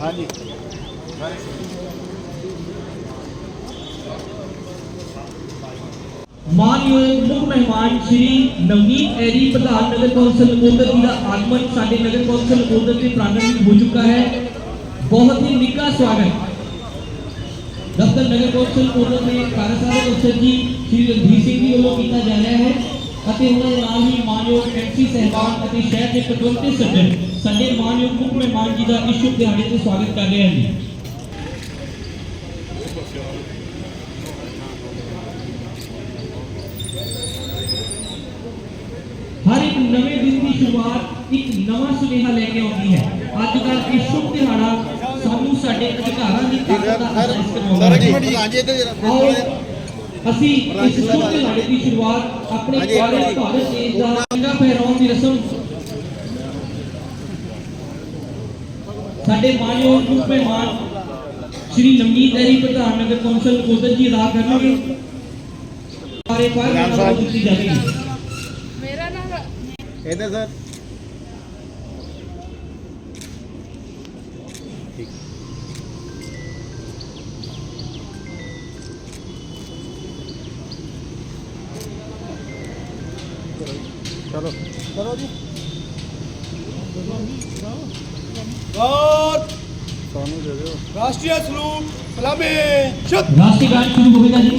ਹਾਂਜੀ ਮਾਨਯੋਗ ਮੁੱਖ ਮਹਿਮਾਨ ਸ਼੍ਰੀ ਨਵਨੀਤ ਐਰੀ ਪ੍ਰਧਾਨ ਨਗਰ ਕੌਂਸਲ ਨਕੋਦਰ ਜੀ ਦਾ ਆਗਮਨ ਸਾਡੇ ਨਗਰ ਕੌਂਸਲ ਨਕੋਦਰ ਦੇ ਪ੍ਰਾਂਗਣ ਵਿੱਚ ਹੋ ਚੁੱਕਾ ਹੈ ਬਹੁਤ ਹੀ ਨਿੱਘਾ ਸਵਾਗਤ ਦਫ਼ਤਰ ਨਗਰ ਕੌਂਸਲ ਨਕੋਦਰ ਦੇ ਕਾਰਜਸਾਧਕ ਅਫਸਰ ਜੀ ਸ਼੍ਰੀ ਰਣਧੀਰ ਸਿੰਘ ਜੀ ਵੱਲੋਂ ਕੀਤਾ ਜਾ ਰਿਹਾ ਹੈ ਅਤੇ ਉਹਨਾਂ ਦੇ ਨਾਲ ਹੀ ਮਾਨਯੋਗ ਐਮਸੀ ਸਹਿਬਾਨ ਅਤੇ ਸ਼ਹਿਰ ਦੇ ਪਤਵੰਤੇ ਸੱਜਣ ਸਾਡੇ ਮਾਨਯੋਗ ਮੁੱਖ ਮਹਿਮਾਨ ਜੀ ਦਾ ਇਸ ਦਿਹਾੜੇ ਤੇ ਸਵਾਗਤ ਕਰ ਰਹੇ ਹਨ ਜੀ। ਹਰ ਇੱਕ ਨਵੇਂ ਦਿਨ ਦੀ ਸ਼ੁਰੂਆਤ ਇੱਕ ਨਵਾਂ ਸੁਨੇਹਾ ਲੈ ਕੇ ਆਉਂਦੀ ਹੈ। ਅੱਜ ਕੱਲ੍ਹ ਇਹ ਸ਼ੁਭ ਦਿਹਾੜਾ ਸਾਨੂੰ ਸਾਡੇ ਅਧਿਕਾਰਾਂ ਦੀ ਤਾਕਤ ਦਾ ਅਹਿਸਾਸ ਕਰਵਾਉਂਦਾ ਹੈ। ਅਸੀਂ ਇਸ ਸ਼ੁਭ ਦਿਹਾੜੇ ਦੀ ਸ਼ੁਰੂਆਤ ਆਪਣੇ ਹਾਂਜੀ। ਭਾਰਤ ਦੇਸ਼ ਦਾ ਤਿਰੰਗਾ ਫਹਿਰਾਉਣ ਦੀ ਰਸਮ ਸਾਡੇ ਮਾਨਯੋਗ ਮੁੱਖ ਮਹਿਮਾਨ ਸ਼੍ਰੀ ਨਵਨੀਤ ਐਰੀ ਪ੍ਰਧਾਨ ਨਗਰ ਕੌਂਸਲ ਕੋਦਰ ਜੀ ਅਦਾ ਕਰਨਗੇ। ਸਾਰੇ ਜਾਵੇਗੀ। ਮੇਰਾ ਨਾਮ ਇੱਧਰ ਸਰ। ਚਲੋ। ਕਰੋ ਜੀ। ਗੌਰ ਤੁਹਾਨੂੰ ਦੇ ਦਿਓ। ਰਾਸ਼ਟਰੀ ਸਲੂਕ ਸਲਾਮੇ ਸ਼ਤ ਰਾਸ਼ਟਰੀ ਗਾਨ ਸ਼ੁਰੂ ਹੋਵੇਗਾ ਜੀ?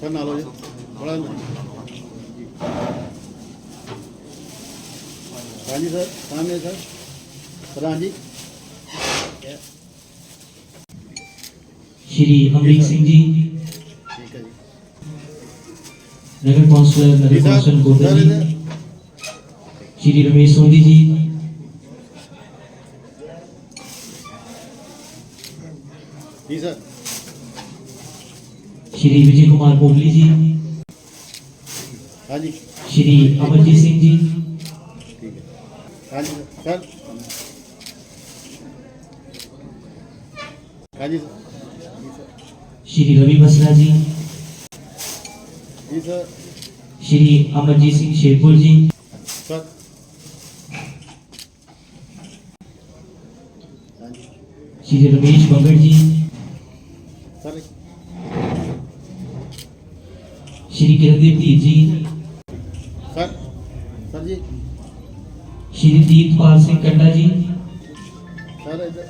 ਸਰ ਨਾਲ ਹੋ ਜੀ ਬੜਾ ਹਾਂਜੀ ਸਰ ਸਾਹਮਣੇ ਸਰ ਪ੍ਰਧਾਨ ਜੀ ਸ਼੍ਰੀ ਅਮਰੀਕ ਸਿੰਘ ਜੀ ਠੀਕ ਹੈ ਜੀ ਨਗਰ ਕੌਂਸਲਰ ਨਗਰ ਸਰ ਕੌਂਸਲ ਸਰ ਜੀ ਸ਼੍ਰੀ ਰਮੇਸ਼ ਸੋਢੀ ਜੀ ਜੀ ਸਰ ਸ਼੍ਰੀ ਵਿਜੇ ਕੁਮਾਰ ਕੋਹਲੀ ਜੀ ਹਾਂਜੀ ਸ਼੍ਰੀ ਅਮਰਜੀਤ ਸਿੰਘ ਜੀ ਠੀਕ ਹੈ ਹਾਂਜੀ ਸਰ ਹਾਂਜੀ ਸਰ ਸ਼੍ਰੀ ਰਵੀ ਬਸਰਾ ਜੀ ਜੀ ਸਰ ਸ਼੍ਰੀ ਅਮਰਜੀਤ ਸਿੰਘ ਸ਼ੇਰਪੁਰ ਜੀ ਸਰ ਹਾਂਜੀ ਸ਼੍ਰੀ ਰਮੇਸ਼ ਬੰਗੜ ਜੀ ਸਰ ਸ਼੍ਰੀ ਕਿਰਨਦੀਪ ਜੀ। ਸਰ ਸਰ ਜੀ। ਸ਼੍ਰੀ ਦੀਪਪਾਲ ਸਿੰਘ ਕੰਡਾ ਜੀ। ਸਰ ਇੱਧਰ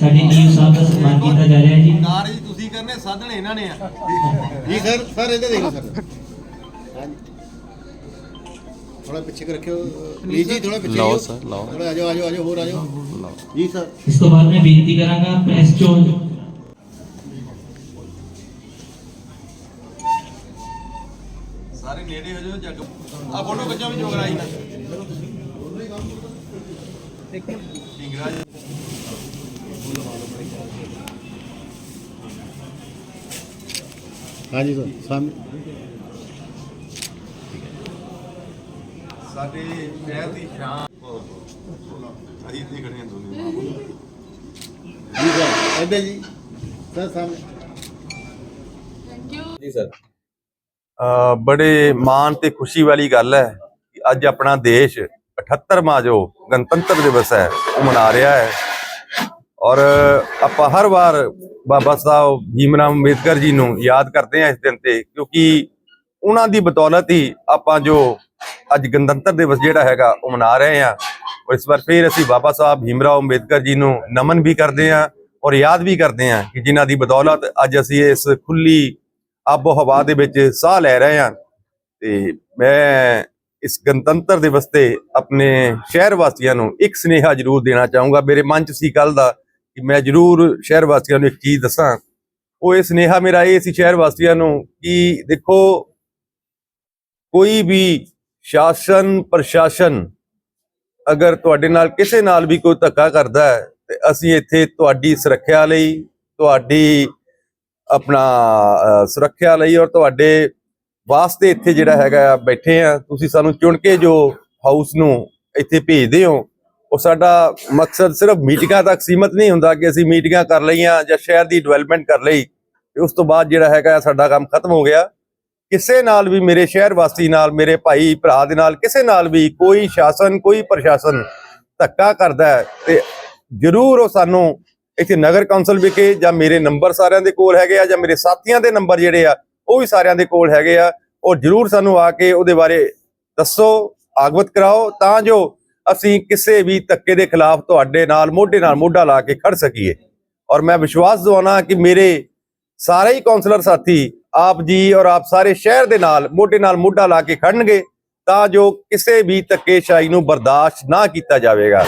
ਸਾਡੇ ਨੀਮ ਸਾਹਿਬ ਦਾ ਸਨਮਾਨ ਕੀਤਾ ਜਾ ਰਿਹਾ ਹੈ ਜੀ ਕਾਰਜ ਤੁਸੀਂ ਕਰਨੇ ਸਾਧਨ ਇਹਨਾਂ ਨੇ ਆ। ਜੀ ਸਰ ਸਰ ਇੱਧਰ ਦੇਖੋ ਸਰ। ਥੋੜਾ ਪਿੱਛੇ ਕਰ ਰੱਖਿਓ। ਪਲੀਜ਼ ਜੀ ਥੋੜਾ ਪਿੱਛੇ ਲਾਓ। ਸਰ, ਲਾਓ। ਥੋੜਾ ਆਜੋ ਆਜੋ ਆਜੋ ਹੋਰ ਆਜੋ ਜੀ ਸਰ। ਇਸ ਤੋਂ ਬਾਅਦ ਮੈਂ ਬੇਨਤੀ ਕਰਾਂਗਾ ਪ੍ਰੈਸ ਚੋਂ ਜੱਗ ਆ ਫੋਟੋ ਖਿੱਚਾਂ ਵੀ ਜੋਗਰਾਈ ਨਾ ਢਿੰਗਰਾ ਜੀ ਹਾਂਜੀ ਸਰ ਸਾਹਮਣੇ। ਸਾਡੇ ਸ਼ਹਿਰ ਦੀ ਸ਼ਾਨ। ਅਸੀਂ ਇੱਥੇ ਖੜੇ ਹਾਂ ਦੋਨੇ। ਜੀ ਸਰ ਇੱਧਰ ਜੀ। ਸਰ ਸਾਹਮਣੇ। ਥੈਂਕ ਯੂ ਜੀ ਸਰ। ਬੜੇ ਮਾਣ ਤੇ ਖੁਸ਼ੀ ਵਾਲੀ ਗੱਲ ਹੈ ਕਿ ਅੱਜ ਆਪਣਾ ਦੇਸ਼ 78ਵਾਂ ਜੋ ਗਣਤੰਤਰ ਦਿਵਸ ਹੈ, ਉਹ ਮਨਾ ਰਿਹਾ ਹੈ। ਔਰ ਆਪਾਂ ਹਰ ਵਾਰ ਬਾਬਾ ਸਾਹਿਬ ਭੀਮਰਾਵ ਅੰਬੇਦਕਰ ਜੀ ਨੂੰ ਯਾਦ ਕਰਦੇ ਹਾਂ ਇਸ ਦਿਨ ਤੇ, ਕਿਉਂਕਿ ਉਹਨਾਂ ਦੀ ਬਦੌਲਤ ਹੀ ਆਪਾਂ ਜੋ ਅੱਜ ਗਣਤੰਤਰ ਦਿਵਸ ਜਿਹੜਾ ਹੈਗਾ, ਉਹ ਮਨਾ ਰਹੇ ਹਾਂ। ਔਰ ਇਸ ਵਾਰ ਫਿਰ ਅਸੀਂ ਬਾਬਾ ਸਾਹਿਬ ਭੀਮਰਾਓ ਅੰਬੇਦਕਰ ਜੀ ਨੂੰ ਨਮਨ ਵੀ ਕਰਦੇ ਹਾਂ ਔਰ ਯਾਦ ਵੀ ਕਰਦੇ ਹਾਂ ਕਿ ਜਿਨ੍ਹਾਂ ਦੀ ਬਦੌਲਤ ਅੱਜ ਅਸੀਂ ਇਸ ਖੁੱਲੀ ਆਬੋ ਹਵਾ ਦੇ ਵਿੱਚ ਸਾਹ ਲੈ ਰਹੇ ਹਾਂ। ਤੇ ਮੈਂ ਇਸ ਗਣਤੰਤਰ ਦਿਵਸ ਤੇ ਆਪਣੇ ਸ਼ਹਿਰ ਵਾਸੀਆਂ ਨੂੰ ਇੱਕ ਸੁਨੇਹਾ ਜ਼ਰੂਰ ਦੇਣਾ ਚਾਹੂੰਗਾ। ਮੇਰੇ ਮਨ 'ਚ ਸੀ ਕੱਲ ਦਾ ਕਿ ਮੈਂ ਜ਼ਰੂਰ ਸ਼ਹਿਰ ਵਾਸੀਆਂ ਨੂੰ ਇੱਕ ਚੀਜ਼ ਦੱਸਾਂ। ਉਹ ਇਹ ਸੁਨੇਹਾ ਮੇਰਾ ਇਹ ਸੀ ਸ਼ਹਿਰ ਵਾਸੀਆਂ ਨੂੰ ਕਿ ਦੇਖੋ, ਕੋਈ ਵੀ ਸ਼ਾਸਨ, ਪ੍ਰਸ਼ਾਸਨ ਅਗਰ ਤੁਹਾਡੇ ਨਾਲ ਕਿਸੇ ਨਾਲ ਵੀ ਕੋਈ ਧੱਕਾ ਕਰਦਾ ਹੈ, ਤੇ ਅਸੀਂ ਇੱਥੇ ਤੁਹਾਡੀ ਸੁਰੱਖਿਆ ਲਈ, ਤੁਹਾਡੀ ਆਪਣਾ ਸੁਰੱਖਿਆ ਲਈ ਔਰ ਤੁਹਾਡੇ ਵਾਸਤੇ ਇੱਥੇ ਜਿਹੜਾ ਹੈਗਾ ਆ, ਬੈਠੇ ਆ। ਤੁਸੀਂ ਸਾਨੂੰ ਚੁਣ ਕੇ ਜੋ ਹਾਊਸ ਨੂੰ ਇੱਥੇ ਭੇਜਦੇ ਹੋ ਉਹ ਸਾਡਾ ਮਕਸਦ ਸਿਰਫ ਮੀਟਿੰਗਾਂ ਤੱਕ ਸੀਮਤ ਨਹੀਂ ਹੁੰਦਾ ਕਿ ਅਸੀਂ ਮੀਟਿੰਗਾਂ ਕਰ ਲਈਆਂ ਜਾਂ ਸ਼ਹਿਰ ਦੀ ਡਿਵੈਲਪਮੈਂਟ ਕਰ ਲਈ ਤੇ ਉਸ ਤੋਂ ਬਾਅਦ ਜਿਹੜਾ ਹੈਗਾ ਸਾਡਾ ਕੰਮ ਖਤਮ ਹੋ ਗਿਆ। ਕਿਸੇ ਨਾਲ ਵੀ ਮੇਰੇ ਸ਼ਹਿਰ ਵਾਸੀ ਨਾਲ ਮੇਰੇ ਭਾਈ ਭਰਾ ਦੇ ਨਾਲ ਕਿਸੇ ਨਾਲ ਵੀ ਕੋਈ ਸ਼ਾਸਨ ਕੋਈ ਪ੍ਰਸ਼ਾਸਨ ਧੱਕਾ ਕਰਦਾ ਹੈ ਤੇ ਜ਼ਰੂਰ ਉਹ ਸਾਨੂੰ ਇੱਥੇ ਨਗਰ ਕੌਂਸਲ ਵਿਖੇ ਜਾਂ ਮੇਰੇ ਨੰਬਰ ਸਾਰਿਆਂ ਦੇ ਕੋਲ ਹੈਗੇ ਆ ਜਾਂ ਮੇਰੇ ਸਾਥੀਆਂ ਦੇ ਨੰਬਰ ਜਿਹੜੇ ਆ, ਉਹ ਵੀ ਸਾਰਿਆਂ ਦੇ ਕੋਲ ਹੈਗੇ ਆ। ਉਹ ਜ਼ਰੂਰ ਸਾਨੂੰ ਆ ਕੇ ਉਹਦੇ ਬਾਰੇ ਦੱਸੋ ਆਗਵਤ ਕਰਾਓ ਤਾਂ ਜੋ ਅਸੀਂ ਕਿਸੇ ਵੀ ਧੱਕੇ ਦੇ ਖਿਲਾਫ ਤੁਹਾਡੇ ਨਾਲ, ਮੋਢੇ ਨਾਲ ਮੋਢਾ ਲਾ ਕੇ ਖੜ ਸਕੀਏ। ਔਰ ਮੈਂ ਵਿਸ਼ਵਾਸ ਦਿਵਾਉਣਾ ਕਿ ਮੇਰੇ ਸਾਰੇ ਹੀ ਕਾਉਂਸਲਰ ਸਾਥੀ ਆਪ ਜੀ ਔਰ ਆਪ ਸਾਰੇ ਸ਼ਹਿਰ ਦੇ ਨਾਲ, ਮੋਢੇ ਨਾਲ ਮੋਢਾ ਲਾ ਕੇ ਖੜਨਗੇ ਤਾਂ ਜੋ ਕਿਸੇ ਵੀ ਧੱਕੇਸ਼ਾਹੀ ਨੂੰ ਬਰਦਾਸ਼ਤ ਨਾ ਕੀਤਾ ਜਾਵੇਗਾ।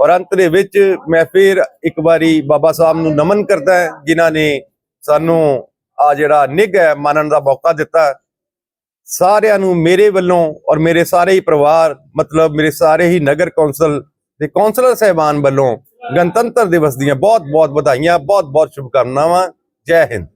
ਔਰ ਅੰਤ ਦੇ ਵਿੱਚ ਮੈਂ ਫਿਰ ਇੱਕ ਵਾਰੀ ਬਾਬਾ ਸਾਹਿਬ ਨੂੰ ਨਮਨ ਕਰਦਾ ਹਾਂ, ਜਿਨ੍ਹਾਂ ਨੇ ਸਾਨੂੰ ਆ ਜਿਹੜਾ ਨਿੱਘ ਹੈ ਮੰਨਣ ਦਾ ਮੌਕਾ ਦਿੱਤਾ। ਸਾਰਿਆਂ ਨੂੰ ਮੇਰੇ ਵੱਲੋਂ ਔਰ ਮੇਰੇ ਸਾਰੇ ਹੀ ਪਰਿਵਾਰ ਮਤਲਬ ਮੇਰੇ ਸਾਰੇ ਹੀ ਨਗਰ ਕੌਂਸਲ ਦੇ ਕੌਂਸਲਰ ਸਹਿਬਾਨ ਵੱਲੋਂ ਗਣਤੰਤਰ ਦਿਵਸ ਦੀਆਂ ਬਹੁਤ ਬਹੁਤ ਵਧਾਈਆਂ ਬਹੁਤ ਬਹੁਤ ਸ਼ੁਭਕਾਮਨਾਵਾਂ। ਜੈ ਹਿੰਦ।